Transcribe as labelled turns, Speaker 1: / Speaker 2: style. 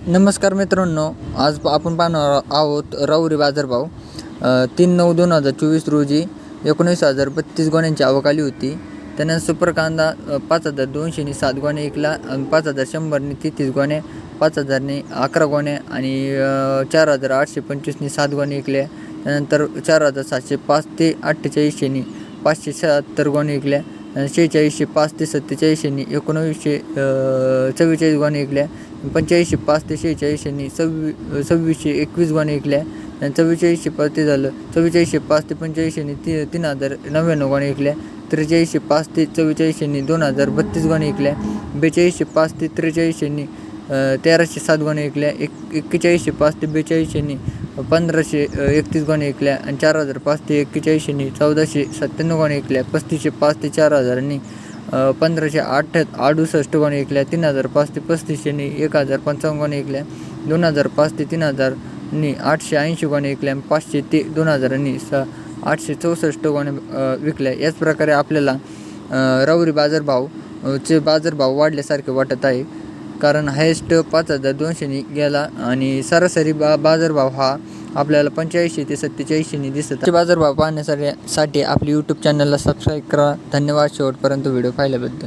Speaker 1: नमस्कार मित्रांनो आज प- आपण पाहणार आहोत राऊरी बाजारभाव तीन नऊ दोन हजार चोवीस रोजी एकोणीस हजार बत्तीस गोण्यांची आवक आली होती. त्यानंतर सुपर कांदा पाच हजार दोनशेनी सात गोणे एकला पाच हजार शंभरने तेहतीस गोणे पाच हजारने अकरा गोणे आणि चार हजार आठशे पंचवीसने सात गोणे ऐकल्या त्यानंतर चार हजार सातशे पाच ते अठ्ठेचाळीसशेनी पाचशे शहात्तर गोणे विकल्या शेहेचाळीसशे पाच ते सत्तेचाळीसशेनी एकोणवीसशे चव्वेचाळीस गोण्या ऐकल्या पंचेचाळीसशे पाच ते शेहेचाळीसशेनी सव्वी सव्वीसशे एकवीस गोण्या ऐकल्या चव्वेचाळीसशे पाच ते झालं चव्वेचाळीसशे पाच ते पंच्याऐंशीनी ती तीन हजार नव्याण्णव गोण्या ऐकल्या त्रेचाळीसशे पाच ते चव्वेचाळीसशेनी दोन हजार बत्तीस गोण्या ऐकल्या बेचाळीसशे पाच ते त्रेचाळीसशेनी तेराशे सात गोण्या ऐकल्या एक एक्केचाळीसशे पाच ते बेचाळीसशेनी पंधराशे एकतीस गोण्या ऐकल्या आणि चार हजार पाच ते एक्केचाळीसशेनी चौदाशे सत्त्याण्णव गोण्या ऐकल्या पस्तीसशे पाच ते चार हजारांनी पंधराशे आठ अडुसष्ट गोण्या ऐकल्या तीन हजार पाच ते पस्तीसशेनी एक हजार पंचावन्न गोण्या ऐकल्या दोन हजार पाच ते तीन हजारनी आठशे ऐंशी गोण्या ऐकल्या पाचशे ते दोन हजारांनी स आठशे चौसष्ट गोण्या विकल्या. याच प्रकारे आपल्याला रवरी बाजारभाव चे बाजारभाव वाढल्यासारखे वाटत आहे. कारण हायेस्ट पाच हजार दोनशेनी गेला आणि सरासरी बा बाजारभाव हा आपल्याला पंच्याऐंशी ते सत्तेचाळीसशेनी दिसत बाजारभाव पाहण्यासाठी साठी आपली यूट्यूब चॅनलला सबस्क्राईब करा. धन्यवाद शेवटपर्यंत व्हिडिओ पाहिल्याबद्दल.